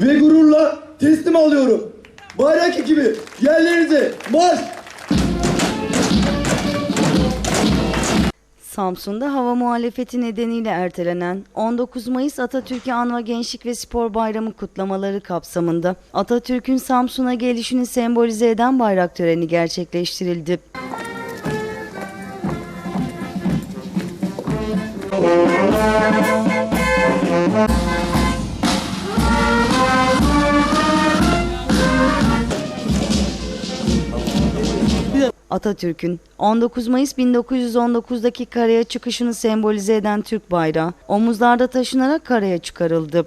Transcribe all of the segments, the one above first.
ve gururla teslim alıyorum. Bayrak ekibi yerlerinize marş! Samsun'da hava muhalefeti nedeniyle ertelenen 19 Mayıs Atatürk'ü Anma Gençlik ve Spor Bayramı kutlamaları kapsamında Atatürk'ün Samsun'a gelişini sembolize eden bayrak töreni gerçekleştirildi. Atatürk'ün 19 Mayıs 1919'daki karaya çıkışını sembolize eden Türk bayrağı omuzlarda taşınarak karaya çıkarıldı.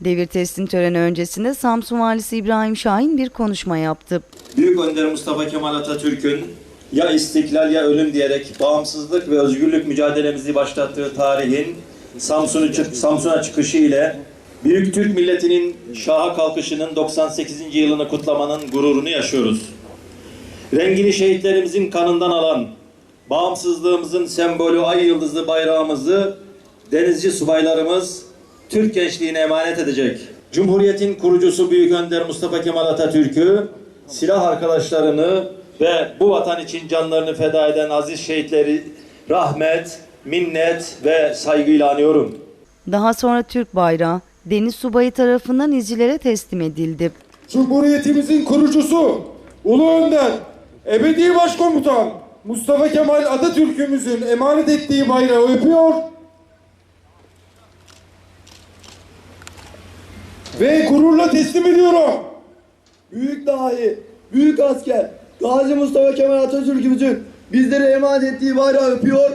Devir teslim töreni öncesinde Samsun Valisi İbrahim Şahin bir konuşma yaptı. Büyük Önder Mustafa Kemal Atatürk'ün ya istiklal ya ölüm diyerek bağımsızlık ve özgürlük mücadelemizi başlattığı tarihin Samsun'a çıkışı ile Büyük Türk milletinin şaha kalkışının 98. yılını kutlamanın gururunu yaşıyoruz. Rengini şehitlerimizin kanından alan, bağımsızlığımızın sembolü ay yıldızlı bayrağımızı denizci subaylarımız Türk gençliğine emanet edecek. Cumhuriyetin kurucusu Büyük Önder Mustafa Kemal Atatürk'ü, silah arkadaşlarını ve bu vatan için canlarını feda eden aziz şehitleri rahmet, minnet ve saygıyla anıyorum. Daha sonra Türk bayrağı deniz subayı tarafından izcilere teslim edildi. Cumhuriyetimizin kurucusu, Ulu Önder, Ebedi Başkomutan Mustafa Kemal Atatürk'ümüzün emanet ettiği bayrağı öpüyor ve gururla teslim ediyorum. Büyük dahi, büyük asker Gazi Mustafa Kemal Atatürk'ümüzün bizlere emanet ettiği bayrağı öpüyor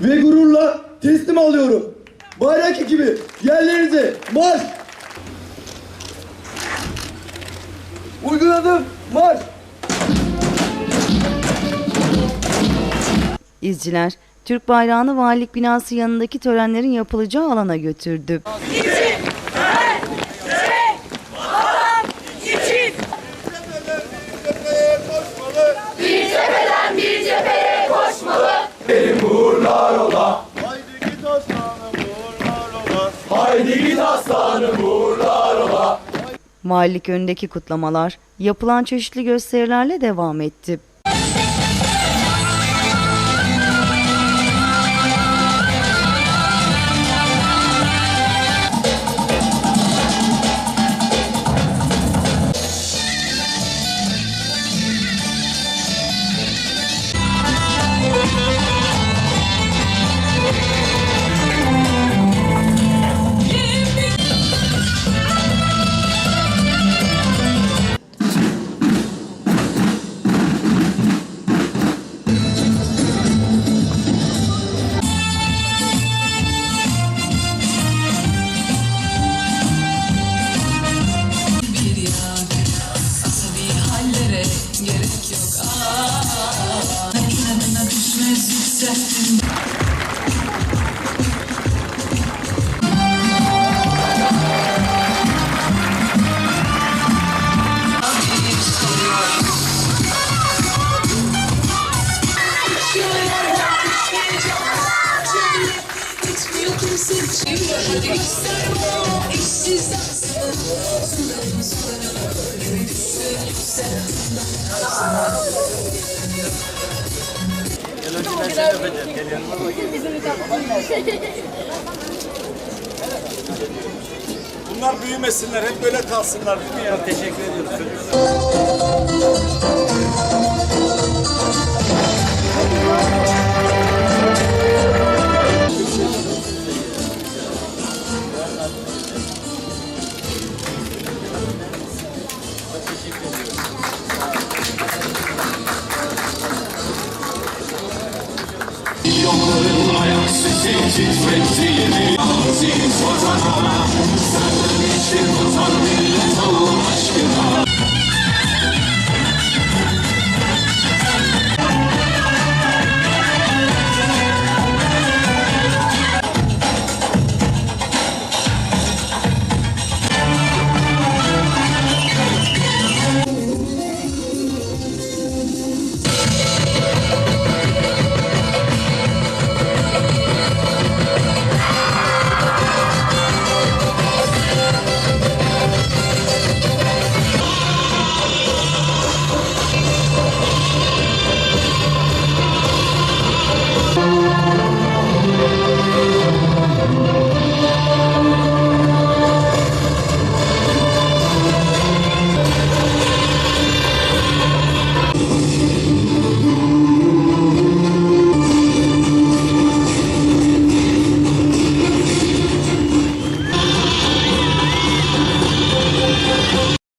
ve gururla teslim alıyorum. Bayrak ekibi yerlerinize marş! Uyguladım marş! İzciler Türk bayrağını valilik binası yanındaki törenlerin yapılacağı alana götürdü. Valilik önündeki kutlamalar yapılan çeşitli gösterilerle devam etti. Düşmez yükseltin Etmiyor Bunlar büyümesinler, hep böyle kalsınlar değil mi ya? Teşekkür ediyoruz. she's 15.